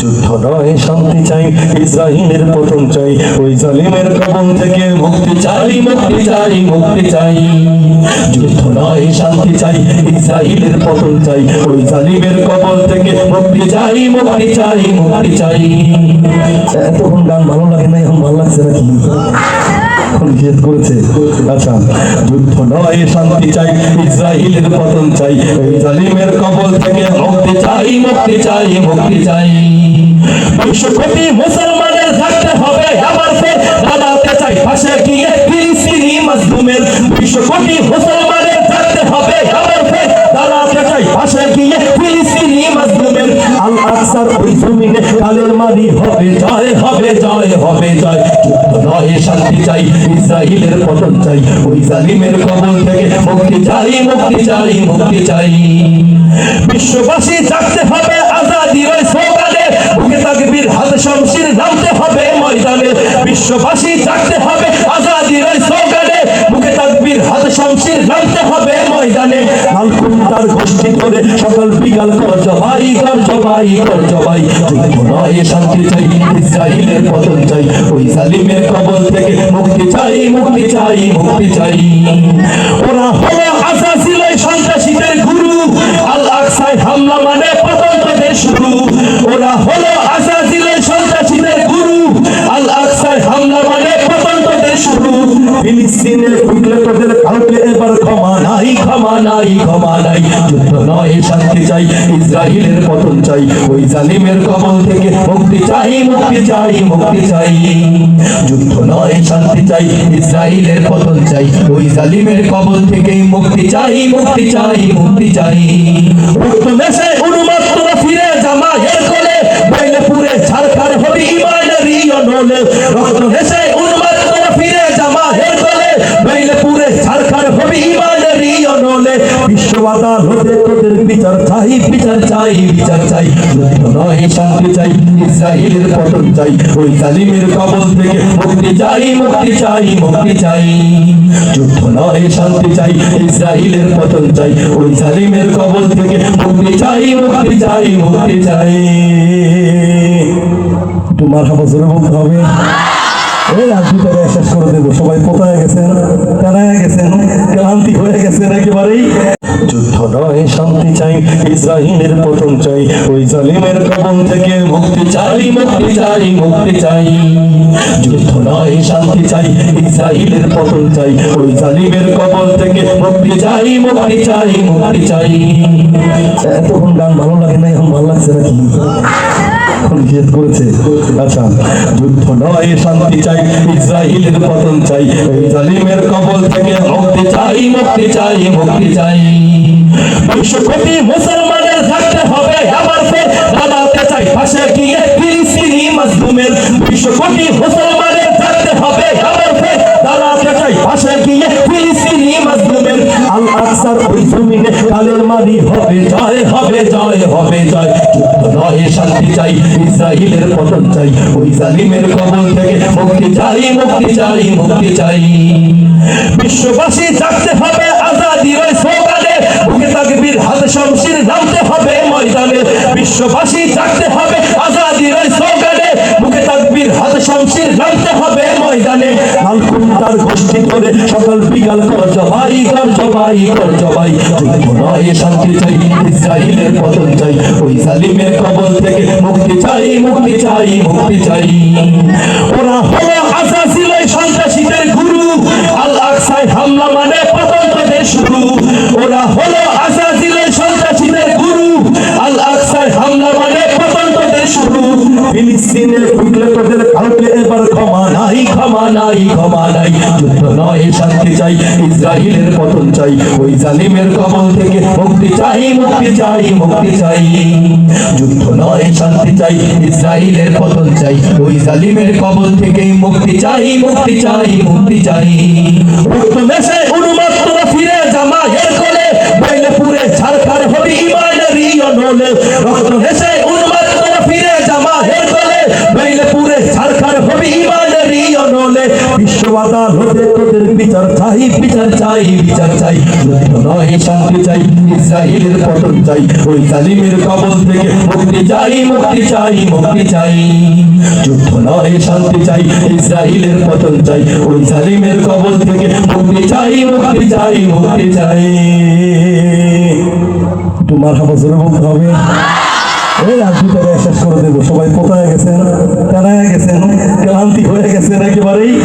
যুদ্ধ নয়, শান্তি চাই ইসরাহিমের পতন চাই, ওই জালিমের কবল থেকে মুক্তি চাই মুক্তি চাই মুক্তি চাই। যুদ্ধ নয়, শান্তি চাই ইসরাহিমের পতন চাই, ওই জালিমের কবল থেকে মুক্তি চাই মুক্তি চাই মুক্তি চাই। এতক্ষণ গান ভালো লাগে না, এখন ভালো লাগছে নাকি? নিষেধ করেছে। আচ্ছা যুদ্ধ নয়, শান্তি চাই ইসরায়েলের পতন চাই। জালিমের কবল থেকে মুক্তি চাই মুক্তি চাই মুক্তি চাই। বিশ্বকোটি মুসলমানের থাকতে হবে আবার ফের দাঁড়াতে চাই। পাশে গিয়ে ফিলিস্তিনি মাজলুমের বিশ্বকোটি মুসলমানের থাকতে হবে আবার ফের দাঁড়াতে চাই। পাশে গিয়ে ফিলিস্তিনি মাজলুমের আল আকসার ওই জমিনে কালের মারি হবে, জয় হবে জয় হবে, জয়। নয় শান্তি চাই ইসরায়েলের পতন চাই, ওই জালিমের কবল থেকে মুক্তি চাই মুক্তি চাই মুক্তি চাই। বিশ্ববাসী চাকতে হবে, আজাদি ওই বুকে হাতে শমশির হবে ময়দানে। বিশ্ববাসী জাগতে হবে ময়দানে লাল কুন্তার গোষ্ঠী করে সকাল বিকাল কর জবাই কর জবাই কর, জবাই। যুদ্ধ নয় শান্তি চাই ইসরায়েলের পতন চাই, ওই জালিমের কবল থেকে মুক্তি চাই মুক্তি চাই মুক্তি চাই। ওরা হলো আসাসিল সন্ত্রাসীদের গুরু, আল আকসায় হামলা মানে পতন তোদের শুরু। ওরা হলো আসাসিল সন্ত্রাসীদের গুরু, আল আকসায় হামলা মানে পতন তোদের শুরু। ফিলিস্তিনে উঠলে তোদের নাই ক্ষমা নাই ক্ষমা নাই যুদ্ধ নয়, শান্তি চাই ইসরায়েলের পতন চাই। ওই জালিমের কবল থেকে মুক্তি চাই মুক্তি চাই মুক্তি চাই। যুদ্ধ নয়, শান্তি চাই ইসরায়েলের পতন চাই। ওই জালিমের কবল থেকে মুক্তি চাই মুক্তি চাই মুক্তি চাই। ফিরে জামা এর কোলে, বাইলে পুরে ছাড়খাড় হবে ইমানের নলে রক্ত দেশে নলে বিশ্ব আদালতে তোদের বিচার চাই বিচার চাই বিচার চাই। নয় শান্তি চাই, ইসরায়েলের পতন চাই, ওই জালিমের কবল থেকে মুক্তি চাই মুক্তি চাই মুক্তি চাই। যুদ্ধ নয়, শান্তি চাই, ইসরায়েলের পতন চাই, ওই জালিমের কবল থেকে মুক্তি চাই মুক্তি চাই মুক্তি চাই। তোমার হাবা জোরে বলতে হবে। এই দুটো শেষ করে দেবো। সবাই কোথায় গেছেন? কানায় গেছেন? ক্লান্তি হয়ে গেছেন একেবারেই। যুদ্ধ নয়, শান্তি চাই ইসরাহিমের পতন চাই, ওই জালিমের কবল থেকে মুক্তি চাই মুক্তি চাই মুক্তি চাই। যুদ্ধ নয়, শান্তি চাই ইসরাহিমের পতন চাই, ওই জালিমের কবল থেকে মুক্তি চাই মুক্তি চাই মুক্তি চাই। এতক্ষণ গান ভালো লাগে না, এখন ভালো লাগছে নাকি? নিষেধ করেছে। আচ্ছা যুদ্ধ নয়, শান্তি চাই ইসরায়েলের পতন চাই জালিমের কবল থেকে মুক্তি চাই মুক্তি চাই মুক্তি চাই। বিশ্বকোটি মুসলমানের থাকতে হবে আবার ফের দাঁড়াতে চাই, পাশে গিয়ে ফিলিস্তিনি মাজলুমের বিশ্বকোটি মুসলমানের আল আকসার ওই জমিনে কালের মারি হবে, জয় হবে জয় হবে, জয়। নয়, শান্তি চাই ইসরায়েলের পতন চাই। ওই জালিমের কবল থেকে মুক্তি চাই মুক্তি চাই মুক্তি চাই। বিশ্ববাসী জাগতে হবে আজাদির ওই স্লোগানে বুকে তাকবীর হাত শমশির নামতে হবে ময়দানে। বিশ্ববাসী জাগতে হবে লাল কুন্তার গোষ্ঠী করে সকাল বিকাল কর জবাই কর জবাই কর জবাই। নয় শান্তি চাই ইসরায়েলের পতন চাই। ওই জালিমের কবল থেকে মুক্তি চাই মুক্তি চাই মুক্তি চাই। ওরা হলো নাই ক্ষমা নাই যুদ্ধ নয়, শান্তি চাই ইসরায়েলের পতন চাই, ওই জালিমের কবল থেকে মুক্তি চাই মুক্তি চাই মুক্তি চাই। যুদ্ধ নয়, শান্তি চাই ইসরায়েলের পতন চাই, ওই জালিমের কবল থেকে মুক্তি চাই মুক্তি চাই মুক্তি চাই। বাইলে পুরে ছাড়খাড় হবে ইমানের নলে বিশ্ব আদালতে তোদের বিচার চাই বিচার চাই বিচার চাই। নয়, শান্তি চাই, ইসরায়েলের পতন চাই, ওই জালিমের কবল থেকে মুক্তি চাই মুক্তি চাই মুক্তি চাই। যুদ্ধ নয়, শান্তি চাই, ইসরায়েলের পতন চাই, ওই জালিমের কবল থেকে মুক্তি চাই মুক্তি চাই মুক্তি চাই। তোমার হাবা জোরে বলতে হবে। এই দুটো শেষ করে দেবো। সবাই কোথায় গেছেন? কানায় গেছেন? ক্লান্তি হয়ে গেছেন একেবারেই।